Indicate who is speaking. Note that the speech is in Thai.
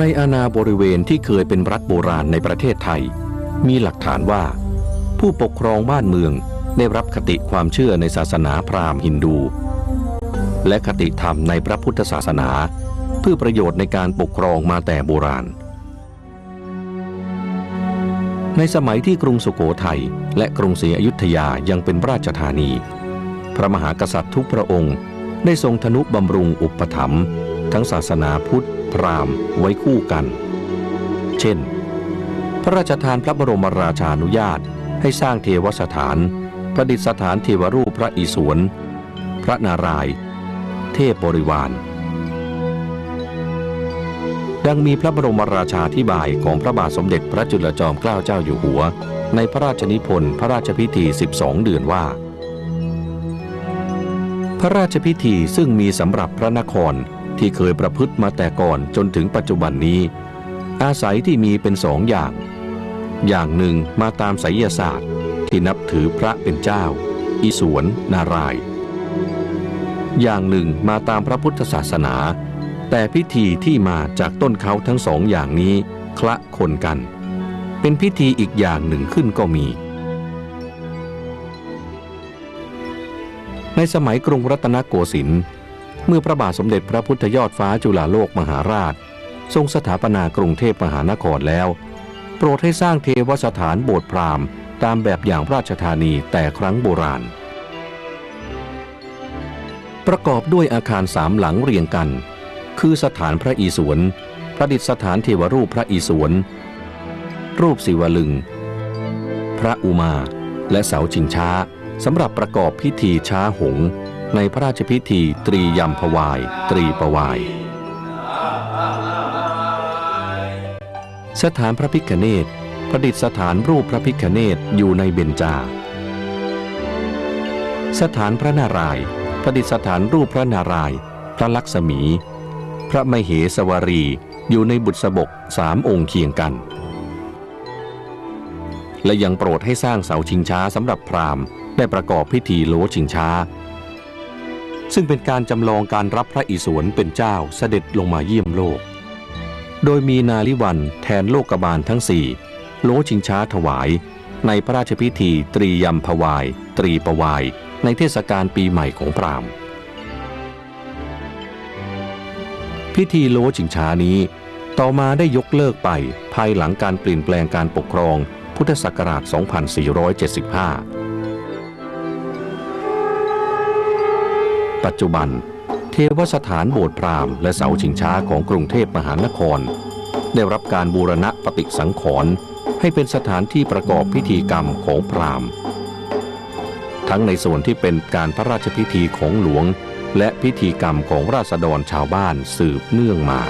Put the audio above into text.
Speaker 1: ในอาณาบริเวณที่เคยเป็นรัฐโบราณในประเทศไทย มีหลักฐานว่า ผู้ปกครองบ้านเมืองได้รับคติความเชื่อในศาสนาพราหมณ์ฮินดู และคติธรรมในพระพุทธศาสนา เพื่อประโยชน์ในการปกครองมาแต่โบราณ ในสมัยที่กรุงสุโขทัยและกรุงศรีอยุธยายังเป็นราชธานี พระมหากษัตริย์ทุกพระองค์ได้ทรงทนุบำรุงอุปถัมภ์ทั้งศาสนาพุทธ พราหมณ์ไว้คู่กัน เช่น พระราชทานพระบรมราชานุญาตให้สร้างเทวสถานประดิษฐานเทวรูปพระอิศวร พระนาราย เทพบริวาร ดังมีพระบรมราชาธิบายของพระบาทสมเด็จพระจุลจอมเกล้าเจ้าอยู่หัว ในพระราชนิพนธ์พระราชพิธี 12 เดือนว่า พระราชพิธีซึ่งมีสำหรับพระนคร ที่เคยประพฤติมาแต่ก่อนจนถึงปัจจุบันนี้ อาศัยที่มีเป็นสองอย่าง อย่างหนึ่งมาตามไสยศาสตร์ ที่นับถือพระเป็นเจ้า อิศวรนาราย อย่างหนึ่งมาตามพระพุทธศาสนา แต่พิธีที่มาจากต้นเขาทั้งสองอย่างนี้คละคนกัน เป็นพิธีอีกอย่างหนึ่งขึ้นก็มี ในสมัยกรุงรัตนโกสินทร์ เมื่อพระบาทสมเด็จพระพุทธยอดฟ้าจุฬาโลกมหาราช ทรงสถาปนากรุงเทพมหานครแล้ว โปรดให้สร้างเทวสถานโบสถ์พราหมณ์ตามแบบอย่างราชธานีแต่ครั้งโบราณ ประกอบด้วยอาคารสามหลังเรียงกัน คือสถานพระอิศวรประดิษฐานเทวรูปพระอิศวรรูปศิวลึง พระอุมา และเสาชิงช้าสำหรับประกอบพิธีช้าหง ในพระราชพิธีตรียำพวาย ตรีประวาย สถานพระพิคเนตประดิษฐานรูปพระพิคเนตอยู่ในเบญจา สถานพระนารายประดิษฐานรูปพระนาราย พระลักษมี พระมเหสวรีอยู่ในบุษบกสามองค์เคียงกัน และยังโปรดให้สร้างเสาชิงช้าสำหรับพราหมณ์ได้ประกอบพิธีโลชิงช้า ซึ่งเป็นการจำลองการรับพระอิศวรเป็นเจ้าเสด็จลงมาเยี่ยมโลก โดยมีนาลิวันแทนโลกบาลทั้งสี่โลชิงช้าถวาย ในพระราชพิธีตรียำพวาย ตรีประวาย ในเทศกาลปีใหม่ของพราหมณ์ พิธีโลชิงช้านี้ ต่อมาได้ยกเลิกไปภายหลังการเปลี่ยนแปลงการปกครองพุทธศักราช 2475 ปัจจุบัน เทวสถานโบสถ์พราหมณ์และเสาชิงช้าของกรุงเทพมหานคร ได้รับการบูรณะปฏิสังขรณ์ให้เป็นสถานที่ประกอบพิธีกรรมของพราหมณ์ ทั้งในส่วนที่เป็นการพระราชพิธีของหลวง และพิธีกรรมของราษฎรชาวบ้านสืบเนื่องมา